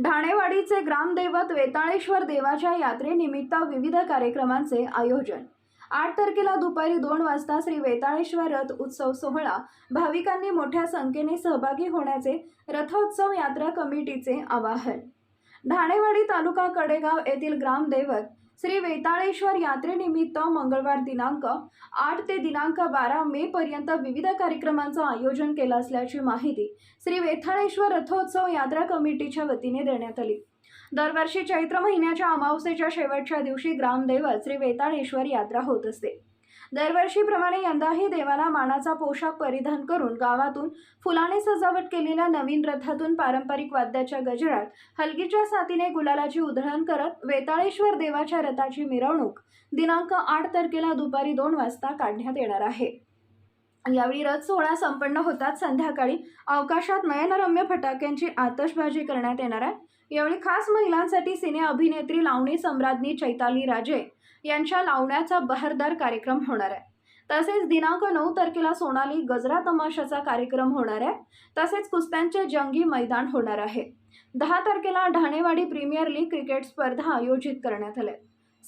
ढाणेवाडीचे ग्रामदैवत वेताळेश्वर देवाच्या यात्रेनिमित्त विविध कार्यक्रमांचे आयोजन. आठ तारखेला दुपारी दोन वाजता श्री वेताळेश्वर रथ उत्सव सोहळा. भाविकांनी मोठ्या संख्येने सहभागी होण्याचे रथोत्सव यात्रा कमिटीचे आवाहन. ढाणेवाडी तालुका कडेगाव येथील ग्रामदैवत श्री वेताळेश्वर यात्रेनिमित्त मंगळवार दिनांक आठ ते दिनांक बारा मे पर्यंत विविध कार्यक्रमांचं आयोजन केलं असल्याची माहिती श्री वेताळेश्वर रथोत्सव यात्रा कमिटीच्या वतीने देण्यात आली. दरवर्षी चैत्र महिन्याच्या अमावस्येच्या शेवटच्या दिवशी ग्रामदैवत श्री वेताळेश्वर यात्रा होत असते. दरवर्षीप्रमाणे यंदाही देवाला मानाचा पोशाख परिधान करून गावातून फुलाने सजावट केलेल्या नवीन रथातून पारंपरिक वाद्याच्या गजरात हलगीच्या साथीने गुलालाची उधळण करत वेताळेश्वर देवाच्या रथाची मिरवणूक दिनांक आठ तारखेला दुपारी दोन वाजता काढण्यात येणार आहे. यावेळी रथ सोहळा संपन्न होताच संध्याकाळी अवकाशात नयनरम्य फटाक्यांची आतषबाजी करण्यात येणार आहे. यावेळी खास महिलांसाठी सिने अभिनेत्री लावणी सम्राज्ञी चैताली राजे यांच्या लावण्याचा बहरदार कार्यक्रम होणार आहे. तसेच दिनांक नऊ तारखेला सोनाली गजरा तमाशाचा कार्यक्रम होणार आहे. तसेच कुस्त्यांचे जंगी मैदान होणार आहे. दहा तारखेला ढाणेवाडी प्रीमियर लीग क्रिकेट स्पर्धा आयोजित करण्यात आल्या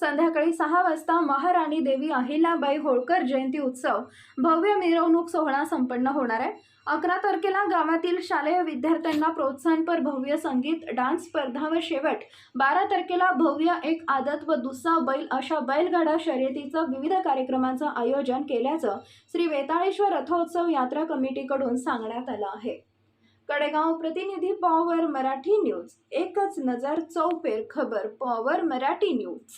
संध्याकाळी सहा वाजता महाराणी देवी अहिल्याबाई होळकर जयंती उत्सव भव्य मिरवणूक सोहळा संपन्न होणार आहे. अकरा तारखेला गावातील शालेय विद्यार्थ्यांना प्रोत्साहनपर भव्य संगीत डान्स स्पर्धा व शेवट. बारा तारखेला भव्य एक आदत व दुसरा बैल अशा बैलगाडा शर्यतीचं विविध कार्यक्रमांचं आयोजन केल्याचं श्री वेताळेश्वर रथोत्सव यात्रा कमिटीकडून सांगण्यात आलं आहे. कडेगाव प्रतिनिधी पॉवर मराठी न्यूज. एकच नजर चौपेर खबर पॉवर मराठी न्यूज.